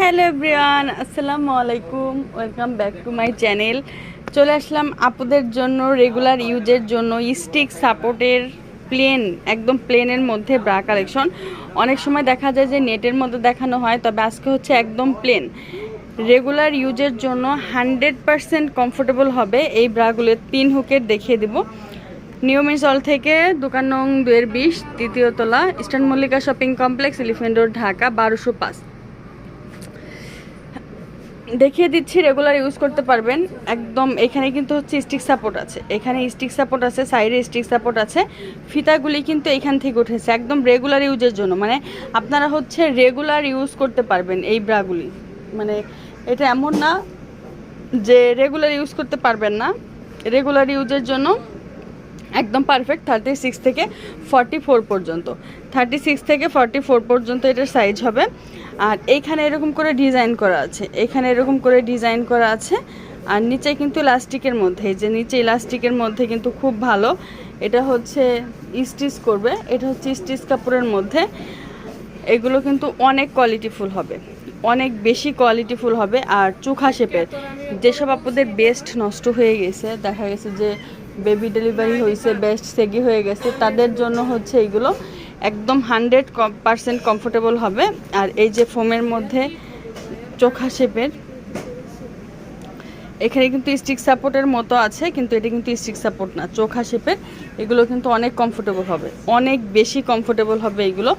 Hello everyone আসসালামু আলাইকুম welcome back to my channel চলে আসলাম আপুদের জন্য রেগুলার ইউজের জন্য স্টিক সাপোর্টের প্লেন একদম প্লেনের মধ্যে ব্রা কালেকশন অনেক সময় দেখা যায় যে নেটের মধ্যে দেখানো হয়, তবে আজকে হচ্ছে একদম প্লেন রেগুলার ইউজের জন্য হান্ড্রেড পারসেন্ট কমফোর্টেবল হবে এই ব্রাগুলো তিন হুকের দেখিয়ে দেবো। নিয়মিত জল থেকে দোকান নং দুয়ের বিশ, তৃতীয় তলা Eastern Mallika shopping complex Elephant Road Dhaka বারোশো পাঁচ। দেখিয়ে দিচ্ছি রেগুলার ইউজ করতে পারবেন। একদম এখানে কিন্তু হচ্ছে স্টিক সাপোর্ট আছে। এখানে স্টিক সাপোর্ট আছে সাইডে স্টিক সাপোর্ট আছে। ফিতাগুলি কিন্তু এখান থেকে উঠেছে, একদম রেগুলার ইউজের জন্য। মানে আপনারা হচ্ছে রেগুলার ইউজ করতে পারবেন এই ব্রাগুলি। মানে এটা এমন না যে রেগুলার ইউজ করতে পারবেন না রেগুলার ইউজের জন্য। একদম পারফেক্ট থার্টি সিক্স থেকে ফর্টি ফোর পর্যন্ত। থার্টি সিক্স থেকে ফর্টি ফোর পর্যন্ত এটার সাইজ হবে। আর এইখানে এরকম করে ডিজাইন করা আছে। এখানে এরকম করে ডিজাইন করা আছে। আর নিচে কিন্তু ইলাস্টিকের মধ্যে যে নিচে ইলাস্টিকের মধ্যে কিন্তু খুব ভালো। এটা হচ্ছে স্টিচ করবে। এটা হচ্ছে স্টিচ কাপড়ের মধ্যে। এগুলো কিন্তু অনেক কোয়ালিটিফুল হবে। অনেক বেশি কোয়ালিটিফুল হবে। আর চোখা শেপের যেসব আপনাদের বেস্ট নষ্ট হয়ে গেছে, দেখা গেছে যে বেবি ডেলিভারি হয়েছে বেস্ট সেগি হয়ে গেছে। তাদের জন্য হচ্ছে এইগুলো একদম হান্ড্রেড পারসেন্ট কমফোর্টেবল হবে। আর এই যে ফোমের মধ্যে চোখা শেপের, এখানে কিন্তু স্টিক সাপোর্টের মতো আছে, কিন্তু এটা কিন্তু স্টিক সাপোর্ট না, চোখা শেপের। এগুলো কিন্তু অনেক কমফোর্টেবল হবে, অনেক বেশি কমফোর্টেবল হবে এগুলো।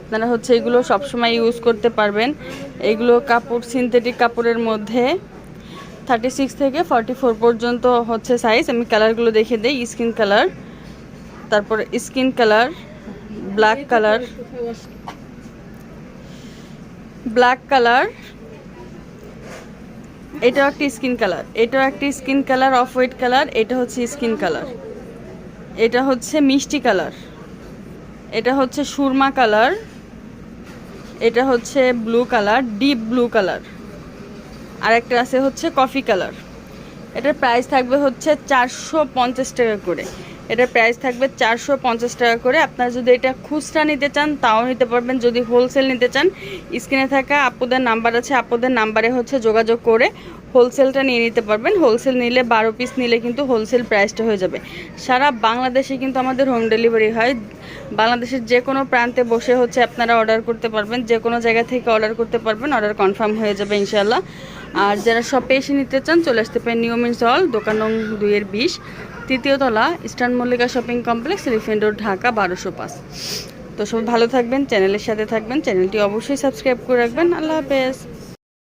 আপনারা হচ্ছে এগুলো সবসময় ইউজ করতে পারবেন। এগুলো কাপড়, সিনথেটিক কাপড়ের মধ্যে থার্টি সিক্স থেকে ফর্টি ফোর পর্যন্ত হচ্ছে সাইজ আমি কালারগুলো দেখে দিই স্কিন কালার তারপর skin colour black colour black colour এটাও একটি স্কিন কালার এটাও একটি skin colour off white colour এটা হচ্ছে স্কিন কালার এটা হচ্ছে মিষ্টি কালার এটা হচ্ছে সুরমা কালার এটা হচ্ছে blue colour deep blue colour আর একটা আছে হচ্ছে কফি কালার এটার প্রাইস থাকবে হচ্ছে চারশো পঞ্চাশ টাকা করে। এটার প্রাইস থাকবে চারশো পঞ্চাশ টাকা করে। আপনারা যদি এটা খুচরা নিতে চান, তাও নিতে পারবেন। যদি হোলসেল নিতে চান স্ক্রিনে থাকা আপুদের নাম্বার আছে। আপুদের নাম্বারে হচ্ছে যোগাযোগ করে হোলসেলটা নিয়ে নিতে পারবেন। হোলসেল নিলে বারো পিস নিলে কিন্তু হোলসেল প্রাইসটা হয়ে যাবে। সারা বাংলাদেশে কিন্তু আমাদের হোম ডেলিভারি হয়। বাংলাদেশের যে কোনো প্রান্তে বসে হচ্ছে আপনারা অর্ডার করতে পারবেন। যে কোনো জায়গা থেকে অর্ডার করতে পারবেন। অর্ডার কনফার্ম হয়ে যাবে ইনশাল্লাহ আর যারা শপে এসে নিতে চান, চলে আসতে পারেন নিয়মিত হল দোকান নং দুইয়ের বিশ। তৃতীয় তলা Eastern Mallika shopping complex রিফেন্ড road, Dhaka, বারোশো পাঁচ। তো সবাই ভালো থাকবেন, চ্যানেলের সাথে থাকবেন, চ্যানেলটি অবশ্যই সাবস্ক্রাইব করে রাখবেন। আল্লাহ হাফেজ।